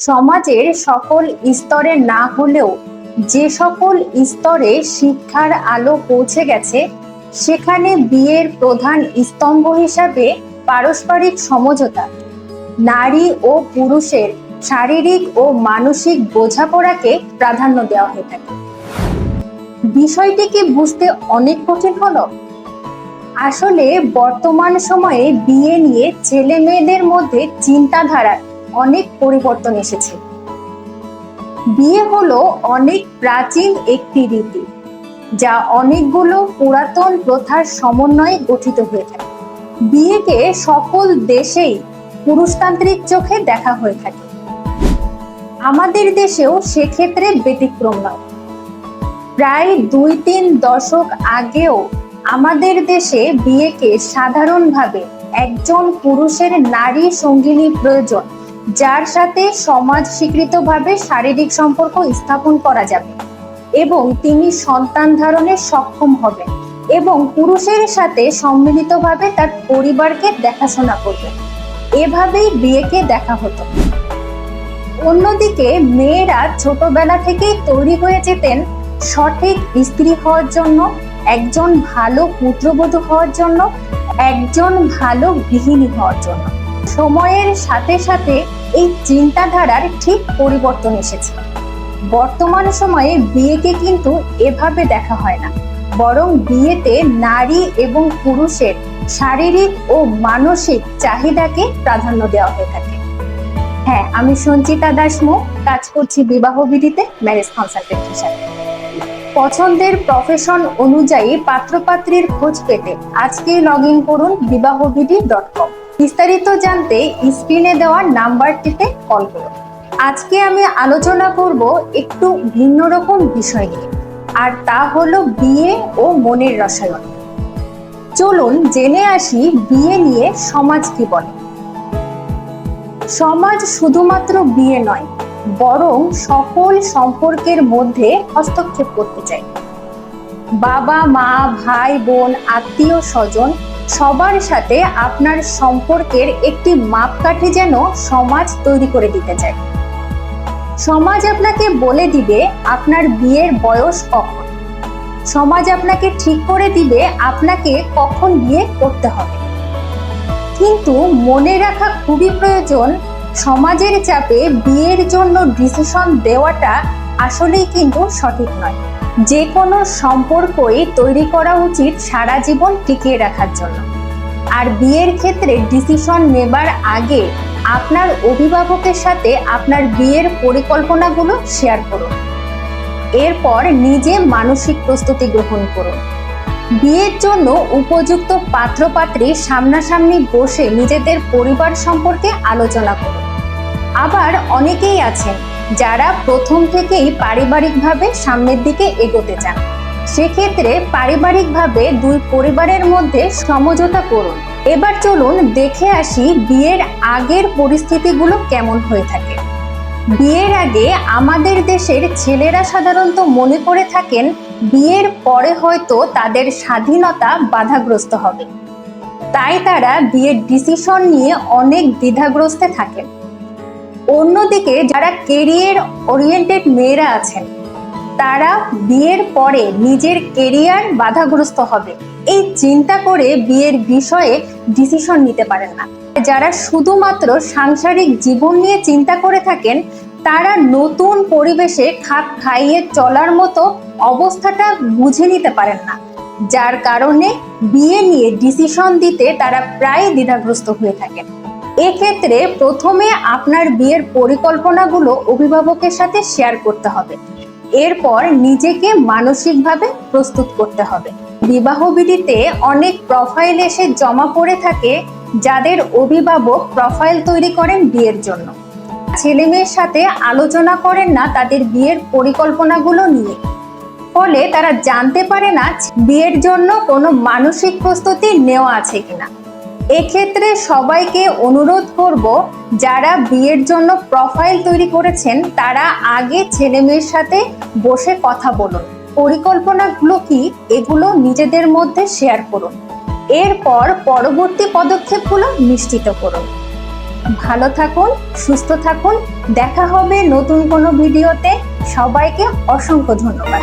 সমাজের সকল স্তরে না হলেও যে সকল স্তরে শিক্ষার আলো পৌঁছে গেছে, সেখানে বিয়ের প্রধান স্তম্ভ হিসাবে পারস্পরিক সমঝোতা। নারী ও পুরুষের শারীরিক ও মানসিক বোঝাপড়াকে প্রাধান্য দেওয়া হয়ে থাকে। বিষয়টি কি বুঝতে অনেক কঠিন হলো? আসলে বর্তমান সময়ে বিয়ে নিয়ে ছেলে মেয়েদের মধ্যে চিন্তাধারার অনেক পরিবর্তন এসেছে। বিয়ে হলো অনেক প্রাচীন একটি রীতি, যা অনেকগুলো পুরাতন প্রথার সমন্বয়ে গঠিত হয়ে থাকে। বিয়েকে সকল দেশেই পুরুষতান্ত্রিক চোখে দেখা হয়ে থাকে। আমাদের দেশেও সেক্ষেত্রে ব্যতিক্রম নয়। প্রায় দুই তিন দশক আগেও আমাদের দেশে বিয়েকে সাধারণভাবে একজন পুরুষের নারী সঙ্গিনী প্রয়োজন। যার সাথে সমাজ স্বীকৃতভাবে শারীরিক সম্পর্ক স্থাপন করা যাবে এবং তিনি সন্তান ধারণে সক্ষম হবেন এবং পুরুষের সাথে সম্মিলিতভাবে তার পরিবারকে দেখাশোনা করবেন। এভাবেই বিয়েকে দেখা হতো। অন্যদিকে মেয়েরা ছোটবেলা থেকেই তৈরি হয়ে যেতেন সঠিক স্ত্রী হওয়ার জন্য, একজন ভালো পুত্রবধূ হওয়ার জন্য, একজন ভালো গৃহিণী হওয়ার জন্য। সময়ের সাথে সাথে এই চিন্তাধারার ঠিক পরিবর্তন এসেছে। বর্তমান সময়ে বিয়েকে কিন্তু এভাবে দেখা হয় না। বরং বিয়েতে নারী এবং পুরুষের শারীরিক ও মানসিক চাহিদাকে প্রাধান্য দেওয়া হয়ে থাকে। হ্যাঁ আমি সঞ্চিতা দাস মুখ কাজ করছি বিবাহ বিধিতে ম্যারেজ কনসালটেন্ট হিসাবে। পছন্দের প্রফেশন অনুযায়ী পাত্রপাত্রীর খোঁজ পেতে আজকেই লগ ইন করুন বিবাহবিধি ডট কম বিস্তারিত জানতে স্ক্রিনে দেওয়া নাম্বারটিতে কল করুন। আজকে আমি আলোচনা করব একটু ভিন্ন রকম বিষয় নিয়ে, আর তা হলো বিয়ে ও মনের রসায়ন। চলুন জেনে আসি বিয়ে নিয়ে সমাজ কি বলে। সমাজ শুধুমাত্র বিয়ে নয়, বরং সকল সম্পর্কের মধ্যে হস্তক্ষেপ করতে চায়। বাবা, মা, ভাই, বোন, আত্মীয়, স্বজন সবার সাথে আপনার সম্পর্কের একটি মাপকাঠি যেন সমাজ তৈরি করে দিতে চায়। সমাজ আপনাকে বলে দিবে আপনার বিয়ের বয়স কখন। সমাজ আপনাকে ঠিক করে দিবে আপনাকে কখন বিয়ে করতে হবে। কিন্তু মনে রাখা খুবই প্রয়োজন, সমাজের চাপে বিয়ের জন্য ডিসিশন দেওয়াটা আসলেই কিন্তু সঠিক নয়। যে কোনো সম্পর্কই তৈরি করা উচিত সারা জীবন টিকিয়ে রাখার জন্য। আর বিয়ের ক্ষেত্রে ডিসিশন নেবার আগে আপনার অভিভাবকের সাথে আপনার বিয়ের পরিকল্পনাগুলো শেয়ার করুন। এরপর নিজে মানসিক প্রস্তুতি গ্রহণ করুন। বিয়ের জন্য উপযুক্ত পাত্রপাত্রী সামনাসামনি বসে নিজেদের পরিবার সম্পর্কে আলোচনা করুন। আবার অনেকেই আছেন যারা প্রথম থেকেই পারিবারিকভাবে সামনের দিকে এগোতে চান, সেক্ষেত্রে পারিবারিকভাবে দুই পরিবারের মধ্যে সমঝোতা করুন। এবার চলুন দেখে আসি বিয়ের আগের পরিস্থিতিগুলো কেমন হয়ে থাকে। বিয়ের আগে আমাদের দেশের ছেলেরা সাধারণত মনে করে থাকেন, বিয়ের পরে হয়তো তাদের স্বাধীনতা বাধাগ্রস্ত হবে। তাই তারা বিয়ের ডিসিশন নিয়ে অনেক দ্বিধাগ্রস্তে থাকেন। অন্যদিকে যারা কেরিয়ার ওরিয়েন্টেড মেয়েরা আছেন, তারা বিয়ের পরে নিজের কেরিয়ার বাধাগ্রস্ত হবে। এই চিন্তা করে বিয়ের বিষয়ে ডিসিশন নিতে পারেন না। যারা শুধুমাত্র সাংসারিক জীবন নিয়ে চিন্তা করে থাকেন, তারা নতুন পরিবেশে খাপ খাইয়ে চলার মতো অবস্থাটা বুঝে নিতে পারেন না। যার কারণে বিয়ে নিয়ে ডিসিশন দিতে তারা প্রায় দ্বিধাগ্রস্ত হয়ে থাকেন। এক্ষেত্রে প্রথমে আপনার বিয়ের পরিকল্পনাগুলো অভিভাবকের সাথে শেয়ার করতে হবে। এরপর নিজেকে মানসিকভাবে প্রস্তুত করতে হবে। বিবাহ বিধিতে অনেক প্রোফাইল এসে জমা পড়ে থাকে, যাদের অভিভাবক প্রোফাইল তৈরি করেন বিয়ের জন্য। ছেলে মেয়ের সাথে আলোচনা করেন না তাদের বিয়ের পরিকল্পনাগুলো নিয়ে। ফলে তারা জানতে পারে না বিয়ের জন্য কোনো মানসিক প্রস্তুতি নেওয়া আছে কিনা। এক্ষেত্রে সবাইকে অনুরোধ করব, যারা বিয়ের জন্য প্রোফাইল তৈরি করেছেন, তারা আগে ছেলে মেয়ের সাথে বসে কথা বলুন। পরিকল্পনাগুলো কি, এগুলো নিজেদের মধ্যে শেয়ার করুন। এরপর পরবর্তী পদক্ষেপগুলো নিশ্চিত করুন। ভালো থাকুন, সুস্থ থাকুন, দেখা হবে নতুন কোনো ভিডিওতে। সবাইকে অসংখ্য ধন্যবাদ।